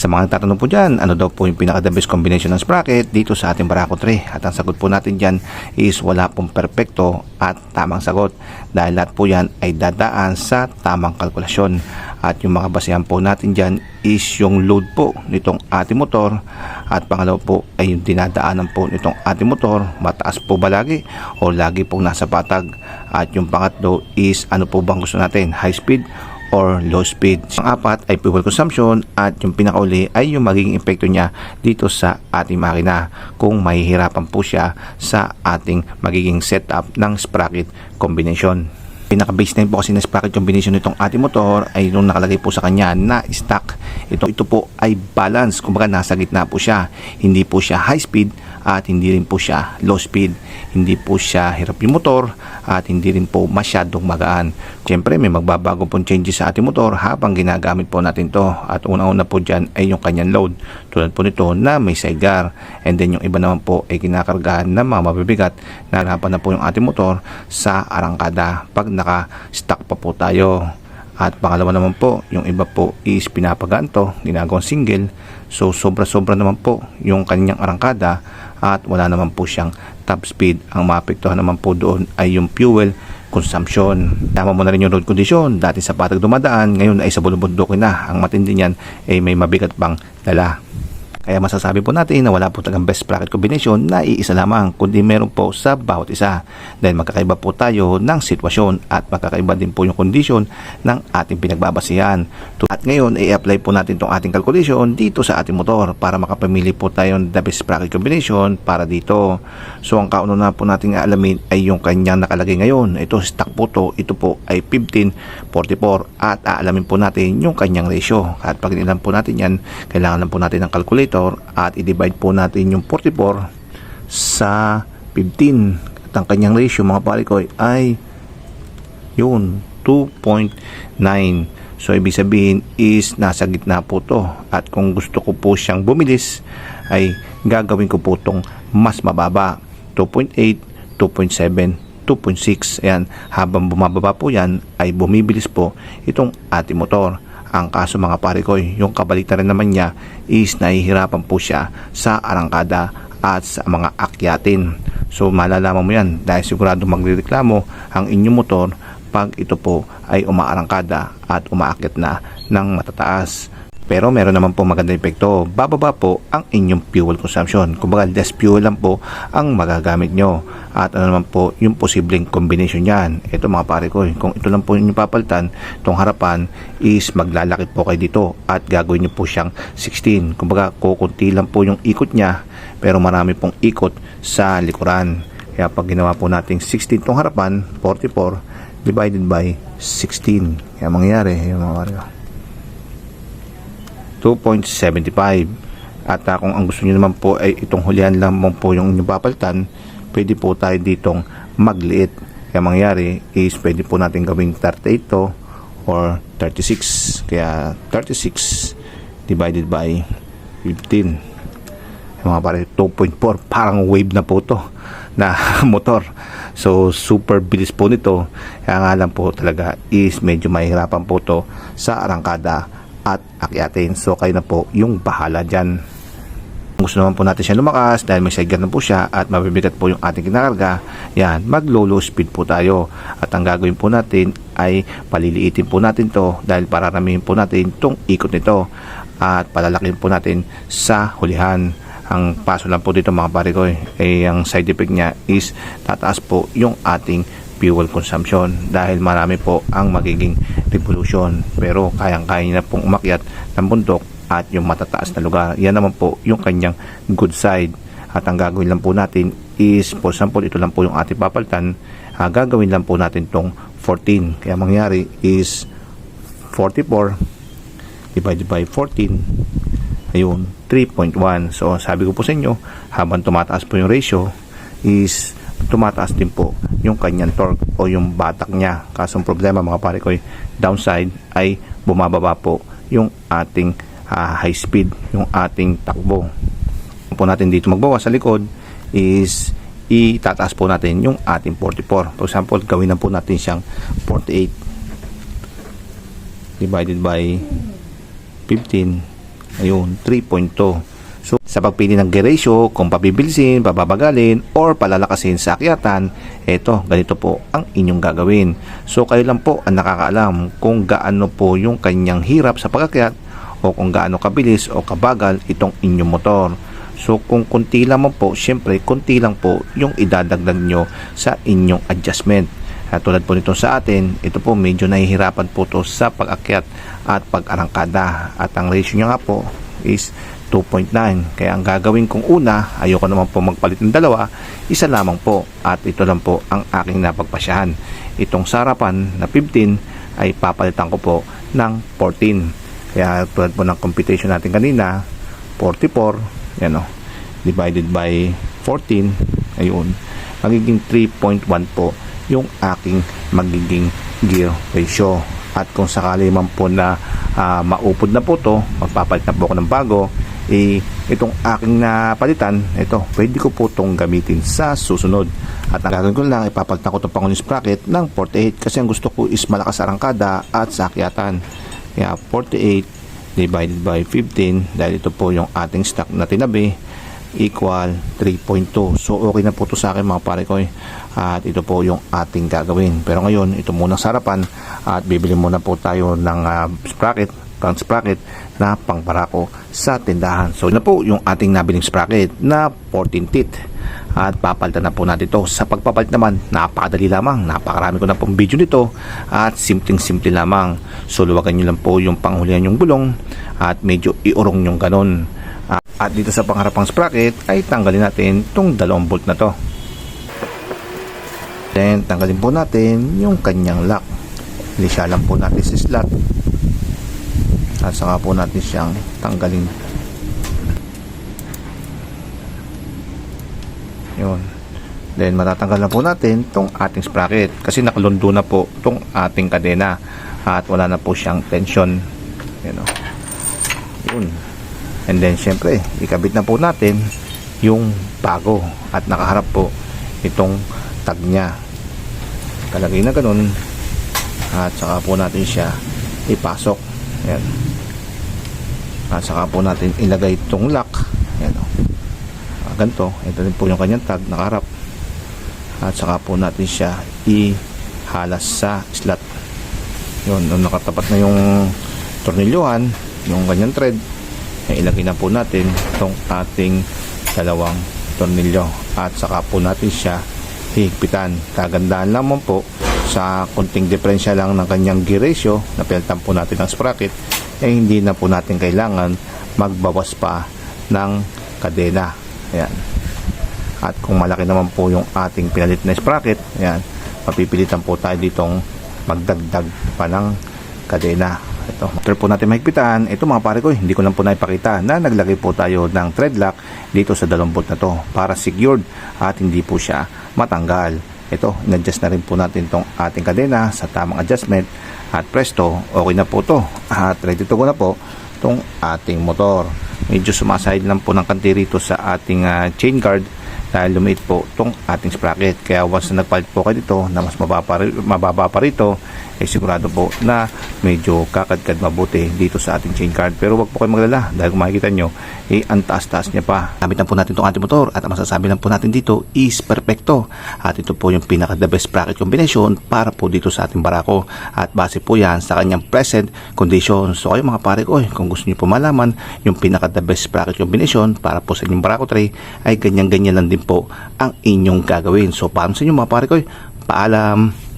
Sa mga tatanong po dyan, ano daw po yung pinaka-the best combination ng sprocket dito sa ating Barako 3? At ang sagot po natin dyan is wala pong perpekto at tamang sagot. Dahil lahat po yan ay dadaan sa tamang kalkulasyon. At yung mga basehan po natin dyan is yung load po nitong ating motor. At pangalawa po ay yung dinadaanan po nitong ating motor. Mataas po ba lagi o lagi pong nasa patag? At yung pangatlo is ano po bang gusto natin? High speed or low speed. Ang apat ay fuel consumption at yung pinakauli ay yung magiging epekto niya dito sa ating makina kung mahihirapan po siya sa ating magiging setup ng sprocket combination. Pinaka baseline po kasi ng sprocket combination nitong ating motor ay nung nakalagay po sa kanya na stock. Ito, ito po ay balance, kumbaga nasa gitna po siya. Hindi po siya high speed at hindi rin po siya low speed. Hindi po siya hirap yung motor at hindi rin po masyadong magaan. Siyempre may magbabago pong changes sa ating motor habang ginagamit po natin to at una-una po dyan ay yung kanyang load tulad po nito na may sidecar and then yung iba naman po ay kinakargahan ng mga mabibigat na harapan na po yung ating motor sa arangkada pag naka-stock pa po tayo. At pangalawa naman po, yung iba po is pinapagaan to, ginagawang single. So sobra-sobra naman po yung kanyang arangkada at wala naman po siyang top speed. Ang maapektuhan naman po doon ay yung fuel consumption. Tama mo na rin yung road condition. Dati sa patag dumadaan, ngayon ay sa bulubundukin na. Ang matindi niyan ay may mabigat pang dala. Kaya masasabi po natin na wala po talagang best bracket combination na iisa lamang kundi meron po sa bawat isa. Dahil magkakaiba po tayo ng sitwasyon at magkakaiba din po yung condition ng ating pinagbabasihan. At ngayon, i-apply po natin itong ating calculation dito sa ating motor para makapamili po tayo ng best bracket combination para dito. So ang kauna na po natin alamin ay yung kanyang nakalagay ngayon. Ito stock po to. Ito po ay 1544 at aalamin po natin yung kanyang ratio. At pag nilan po natin yan, kailangan lang po natin ng calculator at i-divide po natin yung 44 sa 15. At ang kanyang ratio mga pare ko ay yun 2.9. So ibig sabihin is nasa gitna po to. At kung gusto ko po siyang bumilis ay gagawin ko po tong mas mababa. 2.8, 2.7, 2.6. Ayan, habang bumababa po yan ay bumibilis po itong ating motor. Ang kaso mga pare ko, yung kabaliktaran naman niya is nahihirapan po siya sa arangkada at sa mga akyatin. So malalaman mo yan dahil sigurado magrereklamo ang inyong motor pag ito po ay umaarangkada at umaakyat na ng matataas. Pero meron naman po magandang epekto. Bababa po ang inyong fuel consumption. Kumbaga less fuel lang po ang magagamit nyo. At ano naman po yung posibleng combination yan. Ito mga pare ko, kung ito lang po yung papalitan, itong harapan is maglalakit po kayo dito at gagawin nyo po siyang 16. Kumbaga kukunti lang po yung ikot niya pero marami pong ikot sa likuran. Kaya pag ginawa po natin 16 tong harapan, 44 divided by 16. Kaya mangyayari, yung mga pare ko. 2.75 at uh, kung ang gusto niyo naman po ay itong hulihan lamang po yung inyong papalitan pwede po tayo ditong magliit. Kaya mangyari is pwede po natin gawing 38 to or 36 kaya 36 divided by 15 mga pare 2.4 parang wave na po to na motor. So super bilis po nito. Kaya nga lang po talaga is medyo mahirapan po to sa arangkada at akyatin so kayo na po yung bahala dyan gusto naman po natin siya lumakas dahil may sidecar na po siya at mabibigat po yung ating kinakarga, yan, mag low low speed po tayo. At ang gagawin po natin ay paliliitin po natin to dahil pararamihin po natin itong ikot nito at palalakin po natin sa hulihan. Ang paso lang po dito mga pare ko, eh, ang side effect niya is tataas po yung ating fuel consumption dahil marami po ang magiging revolution pero kayang-kaya na pong umakyat ng bundok at yung matataas na lugar. Yan naman po yung kanyang good side. At ang gagawin lang po natin is, for example, ito lang po yung ating papalitan. Uh, gagawin lang po natin tong 14. Kaya mangyari is 44 divided by 14. Ayun, 3.1. So, sabi ko po sa inyo, habang tumataas po yung ratio, is tumataas din po yung kanyang torque o yung batak niya. Kaso problema mga pare ko, downside ay bumababa po yung ating uh, high speed yung ating takbo. Po natin dito magbawa sa likod is itataas po natin yung ating 44. For example, gawin na po natin siyang 48 divided by 15 Ayun, 3.2. So, sa pagpili ng gear ratio, kung pabibilisin, pababagalin, or palalakasin sa akyatan, eto, ganito po ang inyong gagawin. So, kayo lang po ang nakakaalam kung gaano po yung kanyang hirap sa pagakyat o kung gaano kabilis o kabagal itong inyong motor. So, kung kunti lamang po, syempre, kunti lang po yung idadagdag nyo sa inyong adjustment. At tulad po nito sa atin, ito po medyo nahihirapan po to sa pag-akyat at pag-arangkada. At ang ratio niya nga po is 2.9. Kaya ang gagawin kong una, ayoko naman po magpalit ng dalawa, isa lamang po. At ito lang po ang aking napagpasyahan. Itong sarapan na 15 ay papalitan ko po ng 14. Kaya tulad po ng computation natin kanina, 44, yan o, divided by 14, ayun, magiging 3.1 po yung aking magiging gear ratio. At kung sakali man po na ah, maupod na po to, magpapalit na po ako ng bago, eh, itong aking napalitan, ito, pwede ko po itong gamitin sa susunod. At ang gagawin ko lang, ipapalitan ko itong pangunin sprocket ng 48 kasi ang gusto ko is malakas arangkada at sakyatan. Kaya 48 divided by 15 dahil ito po yung ating stock na tinabi equal 3.2 so okay na po to sa akin mga pare ko eh. at ito po yung ating gagawin pero ngayon ito muna sa harapan at bibili muna po tayo ng ah, sprocket pang sprocket na pangbarako sa tindahan. So na po yung ating nabiling sprocket na 14 teeth. At papalitan na po natin ito. Sa pagpapalit naman napakadali lamang. Napakarami ko na pong video nito. At simpleng simple lamang. So luwagan nyo lang po yung panghulihan yung gulong at medyo iurong yung ganon. At dito sa pangharapang sprocket ay tanggalin natin itong dalawang bolt na to. Then tanggalin po natin yung kanyang lock. Lisya lang po natin sa slot at saka po natin siyang tanggalin. Yun. Then matatanggal na po natin itong ating sprocket. Kasi nakalundo na po itong ating kadena. At wala na po siyang tension. Yun o yun. And then syempre ikabit na po natin yung bago. At nakaharap po itong tag niya. Kalagay na ganun. At saka po natin siya ipasok. Yan at saka po natin ilagay itong lock. Yan o. Ah, ganito. Ito din po yung kanyang tag nakaharap at saka po natin siya ihalas sa slot. Yun nung nakatapat na yung tornilyohan yung kanyang thread ay ilagay na po natin itong ating dalawang tornilyo. At saka po natin siya higpitan. Kagandahan lamang po sa kunting diferensya lang ng kanyang gear ratio na po natin ng sprocket eh hindi na po natin kailangan magbawas pa ng kadena. Ayan. At kung malaki naman po yung ating pinalit na sprocket ayan mapipilitan po tayo ditong magdagdag pa ng kadena. Ito after po natin mahigpitan ito mga pare ko hindi ko lang po naipakita na naglagay po tayo ng thread lock dito sa dalawang bolt na to para secured at hindi po siya matanggal ito in-adjust na rin po natin tong ating kadena sa tamang adjustment. At presto okay na po to. At ready to go na po tong ating motor. Medyo sumaside lang po ng kanti rito sa ating ah, chain guard dahil lumiit po itong ating sprocket. Kaya once na nagpalit po kayo dito na mas mababa, mababa pa rito eh sigurado po na medyo kakadkad mabuti dito sa ating chain guard pero wag po kayo maglala dahil kung makikita nyo eh ang taas-taas niya pa. Gamit lang po natin itong ating motor at ang masasabi lang po natin dito is perfecto at ito po yung pinaka the best sprocket combination para po dito sa ating barako. At base po yan sa kanyang present condition. So kayo mga pare ko eh, kung gusto niyo po malaman yung pinaka the best sprocket combination para po sa inyong barako tray ay ganyan-ganyan lang din po ang inyong gagawin. So paano sa inyo mga pare ko eh? paalam